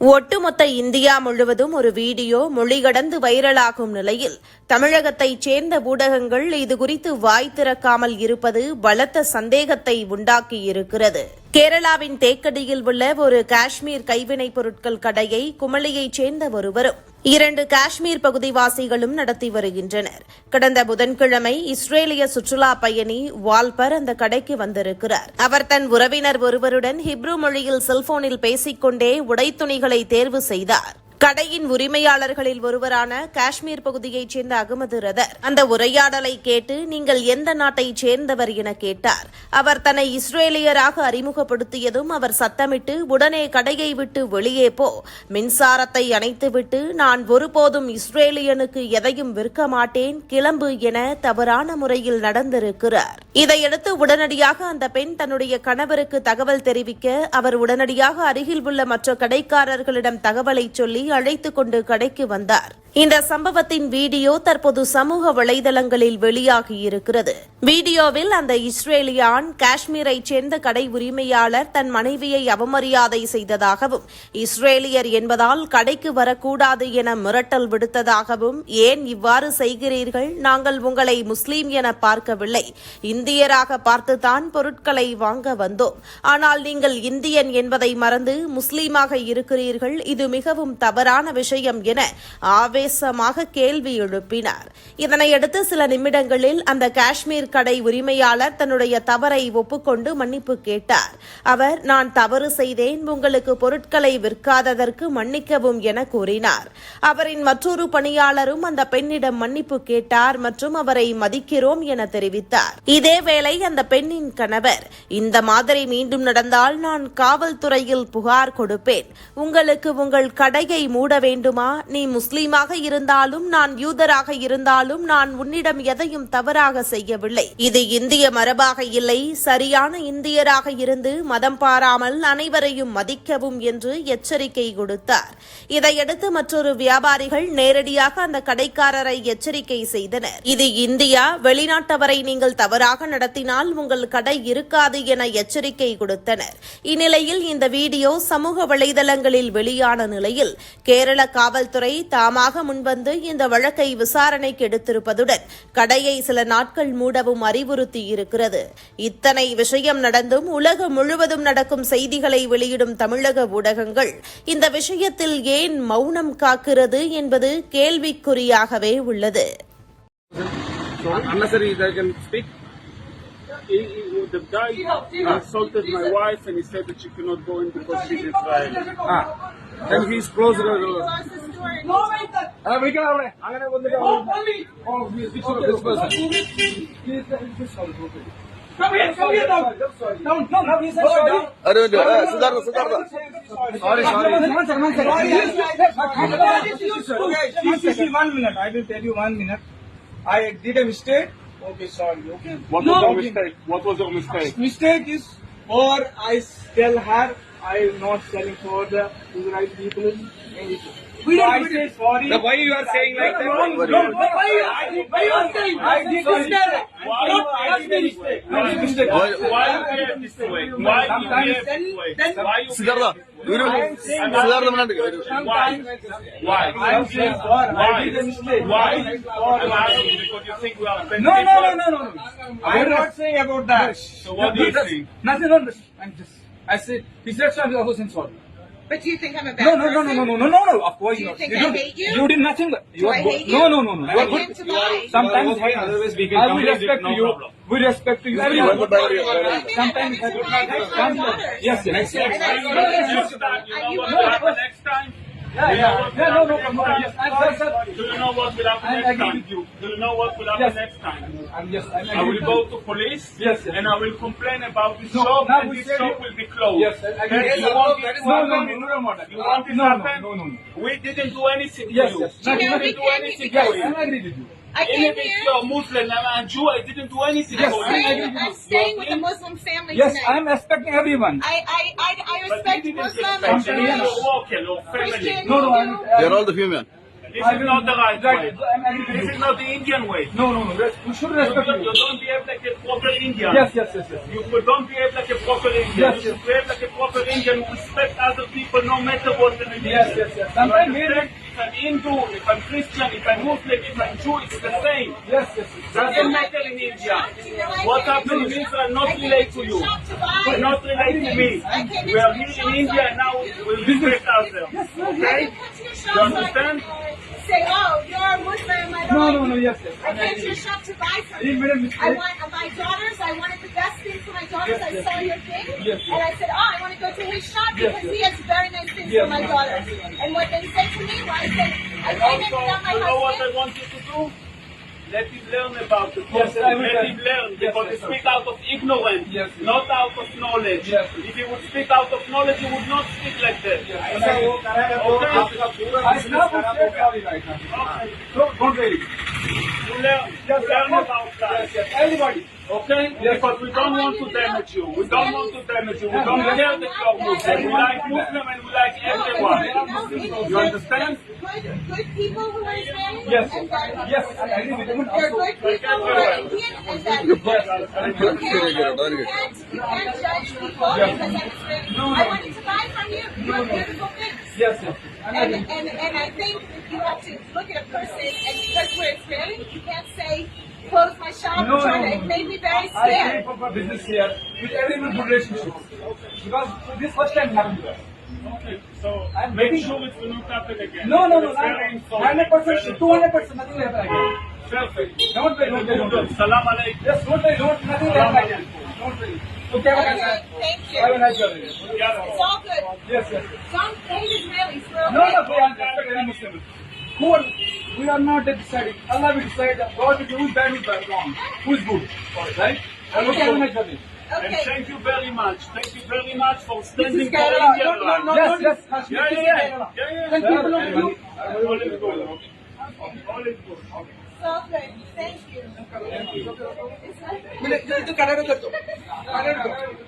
ஒட்டுமொத்த இந்தியா முழுவதும் ஒரு வீடியோ மொழிகடந்து வைரலாகும் நிலையில் தமிழகத்தைச் சேர்ந்த ஊடகங்கள் இதுகுறித்து வாய் திறக்காமல் இருப்பது பலத்த சந்தேகத்தை உண்டாக்கியிருக்கிறது. கேரளாவின் தேக்கடியில் உள்ள ஒரு காஷ்மீர் கைவினைப் பொருட்கள் கடையை குமளியைச் சேர்ந்த ஒருவரும் இரண்டு காஷ்மீர் பகுதிவாசிகளும் நடத்தி வருகின்றனர். கடந்த புதன்கிழமை இஸ்ரேலிய சுற்றுலா பயணி வால்பர் அந்த கடைக்கு வந்திருக்கிறார். அவர் தன் உறவினர் ஒருவருடன் ஹிப்ரு மொழியில் செல்போனில் பேசிக்கொண்டே உடைத்துணிகளை தேர்வு செய்தார். கடையின் உரிமையாளர்களில் ஒருவரான காஷ்மீர் பகுதியைச் சேர்ந்த அகமது ரதர். அந்த உரையாடலை கேட்டு நீங்கள் எந்த நாட்டைச் சேர்ந்தவர் என கேட்டார். அவர் தன்னை இஸ்ரேலியராக அறிமுகப்படுத்தியதும் அவர் சத்தமிட்டு உடனே கடையை விட்டு வெளியே போ. மின்சாரத்தை அணைத்துவிட்டு நான் ஒருபோதும் இஸ்ரேலியனுக்கு எதையும் விற்க மாட்டேன். கிளம்பு என தவறான முறையில் நடந்திருக்கிறார். இதையடுத்து உடனடியாக அந்த பெண் தன்னுடைய கணவருக்கு தகவல் தெரிவிக்க அவர் உடனடியாக அருகில் உள்ள மற்ற கடைக்காரர்களிடம் தகவலை சொல்லி அழைத்துக் கொண்டு கடைக்கு வந்தார். இந்த சம்பவத்தின் வீடியோ தற்போது சமூக வலைதளங்களில் வெளியாகியிருக்கிறது வீடியோவில் அந்த இஸ்ரேலிய ஆண் காஷ்மீரைச் சேர்ந்த கடை உரிமையாளர் தன் மனைவியை அவமரியாதை செய்ததாகவும் இஸ்ரேலியர் என்பதால் கடைக்கு வரக்கூடாது என மிரட்டல் விடுத்ததாகவும் ஏன் இவ்வாறு செய்கிறீர்கள்? நாங்கள் உங்களை முஸ்லீம் என பார்க்கவில்லை. இந்தியராக பார்த்துதான் பொருட்களை வாங்க வந்தோம். ஆனால் நீங்கள் இந்தியன் என்பதை மறந்து முஸ்லீமாக இருக்கிறீர்கள். இது மிகவும் தவறான விஷயம் என ஆவேசமாக கேள்வி எழுப்பினார். இதனையடுத்து சில நிமிடங்களில் அந்த காஷ்மீர் கடை உரிமையாளர் தன்னுடைய தவறை ஒப்புக்கொண்டு மன்னிப்பு கேட்டார். அவர் நான் தவறு செய்தேன் உங்களுக்கு பொருட்களை விற்காததற்கு மன்னிக்கவும் என கூறினார். அவரின் மற்றொரு பணியாளரும் அந்த பெண்ணிடம் மன்னிப்பு கேட்டார் மற்றும் அவரை மதிக்கிறோம் என தெரிவித்தார். இதேவேளை அந்த பெண்ணின் கணவர் இந்த மாதிரி மீண்டும் நடந்தால் நான் காவல்துறையில் புகார் கொடுப்பேன். உங்களுக்கு உங்கள் கடையை மூட வேண்டுமா? நீ முஸ்லீமாக இருந்தாலும் நான் யூதராக இருந்தாலும் நான் உன்னிடம் எதையும் தவறாக செய்யவில்லை. இது இந்திய மரபாக இல்லை. சரியான இந்தியராக இருந்து மதம் பாராமல் அனைவரையும் மதிக்கவும் என்று எச்சரிக்கை கொடுத்தார். இதையடுத்து மற்றொரு வியாபாரிகள் நேரடியாக அந்த கடைக்காரரை எச்சரிக்கை செய்தனர். இது இந்தியா வெளிநாட்டவரை நீங்கள் தவறாக நடத்தினால் உங்கள் கடை இருக்காது என எச்சரிக்கை கொடுத்தனர். இந்நிலையில் இந்த வீடியோ சமூக வலைதளங்களில் வெளியான நிலையில் கேரள காவல்துறை தாமாக முன்வந்து இந்த வழக்கை விசாரணைக்கு எடுத்திருப்பதுடன் கடையை சில நாட்கள் மூடவும் அறிவுறுத்தியிருக்கிறது இத்தனை விஷயம் நடந்தும் உலகம் முழுவதும் நடக்கும் செய்திகளை வெளியிடும் தமிழக ஊடகங்கள் இந்த விஷயத்தில் ஏன் மௌனம் காக்கிறது என்பது கேள்விக்குறியாகவே உள்ளது. He, he, the guy insulted my wife and he said that she cannot go in because she's Israeli. Ah. and he's closed the door. Uh, we can I'm gonna go to the Oh, this person. Please, Come here, come here down. Down, down, down. He said sorry. Arun, Siddhartha, Siddhartha. Sorry, sorry. Man, sir, man, sir. Sorry. One minute. I will tell you one minute. I did a mistake. Okay, sorry. Okay. What was no, your mistake? What was your mistake? Mistake is, or I tell her I am not selling for the Israeli people. anything. So I say sorry. why you are saying like that? No, no, no, no, why you- I did- why you are saying? I did mistake. Why No, you I did mistake. I did mistake. Why- Why you behave this way? Why you behave this way? Why you Siddhartha ഒരു minute Siddhartha minute ഒരു Why? I am saying sorry. Why? I did a mistake. Why? I did sorry. I'm asking because you think we are offending No, no, no, people. no, no. I am not saying about that. So what do you Nothing, think? Nothing, no, no. I'm just, I said, he said something, I was saying sorry. But do you think I'm a bad No, no, no, no, person? no, no, no, no, no, of course Do you not. think you I don't- hate you? You did nothing. but You Do are I good. hate No, you? no, no, no. Do You I are good. came to lie? Sometimes Okay, otherwise we can I will respect no you. problem. We respect you. You Everyone. want to buy it? I'm Sometimes. I That's don't my. Yes, yes. And I You said, know yes. that- you Are know you what will happen next time? Yeah, yeah. what Yeah, no, no, happen no, yes. I'm sorry, sir. Do you know what will happen I next agree time? you. Do you know what will happen Yes. next time? I'm just, I'm I will agree. go to police Yes, yes. and I will complain about this No, shop and this shop it- will be closed. Yes, I agree. And you want this to No, no, happen? no, no, no, no. You want this No, to no, happen? no, no, no. We didn't do anything Yes, to you. yes. We No, No, we didn't do can't anything Yes, for I agree with you. I Even came if here. you're Muslim and I'm a Jew, I didn't do anything Yes, I you. agree with I'm staying with a Muslim family Yes, tonight. I'm respecting everyone. I, I, I, I respect you didn't Muslim respect and your Yes. Jewish, walk, your family. Christian, No, no, I'm, Hindu. They're all the human. This I is not the right way. I'm This is not the Indian way. No, no, no. Res- We should You respect don't, you you. don't behave like a proper Indian. Yes, yes, yes, yes. You don't behave like a proper Indian. Yes, you should yes. behave like a proper Indian. Respect other people no matter what the religion. Yes, yes, yes. Sometimes we Understand? If I'm Hindu, if I'm Christian, if I'm Muslim, if I'm Jew, it's the same. Yes, yes, yes. Doesn't matter in India. What happened in Israel not relate to you. Will not relate to me. We are here in India and now we'll respect ourselves. Okay? You understand? Say, oh, you're a Muslim. I No, don't no, like no, you. yes, yes. I came to your shop to buy You made a something. I want my daughters. I wanted the best things for my daughters. Yes, I yes, saw your thing, yes, and I said, oh, I want to go to his shop because he has very nice things for my daughters. And what they said to me was, I said, I came in without my you husband. You know what I want you to do? Let him learn about the yes, Let him learn because yes, he speaks out of ignorance, not out of knowledge. If he would speak out of knowledge, he would not speak like that. Yes. Okay. Okay. Okay. Okay. Okay. Okay. Okay. Okay. Okay. Okay. Okay. Okay. Okay. So don't worry. You learn, Yes, learn yes, about yes, that. yes. Everybody. Okay? Because we don't want to damage you. We don't want to damage you. We don't care that you are Muslim. We like Muslim and we like everyone. You understand? Good, good people who are Israeli Yes, and bad people. yes, I agree with you. There are good people who are Indian and bad people. You can't, you can't, you can't judge people because I'm Israeli. I wanted to buy from you. You have beautiful things. yes, yes. I'm And, and, and I think you have to look at a person, and because we're Israeli, you can't say, close my shop. No, no, no. It made me very scared. I scared. came from a business here with everyone good relationship. Because this first time happened to us. Okay. So I'm make sure it will not happen again. No, no, no, It's very insulting. hundred percent, two hundred percent, nothing will happen again. Perfect. Don't worry, don't worry, don't worry. Salam alaikum. Yes, don't worry, don't, nothing will happen again. Don't worry. Okay, Okay, very nice of you. It's all good. Yes, yes. Don't hate Israelis. We're. No, no, we are not any Muslims. Who are, we are not deciding. Allah will decide what is who's bad, who's bad, wrong, who's good. Right? And okay. Okay. And thank you very much. Thank you very much for standing for India. No, no, no, yes, yes, yes. Yeah, yeah, yeah. yeah. Thank you. All is good. All is good. Thank you. Thank you. It's not...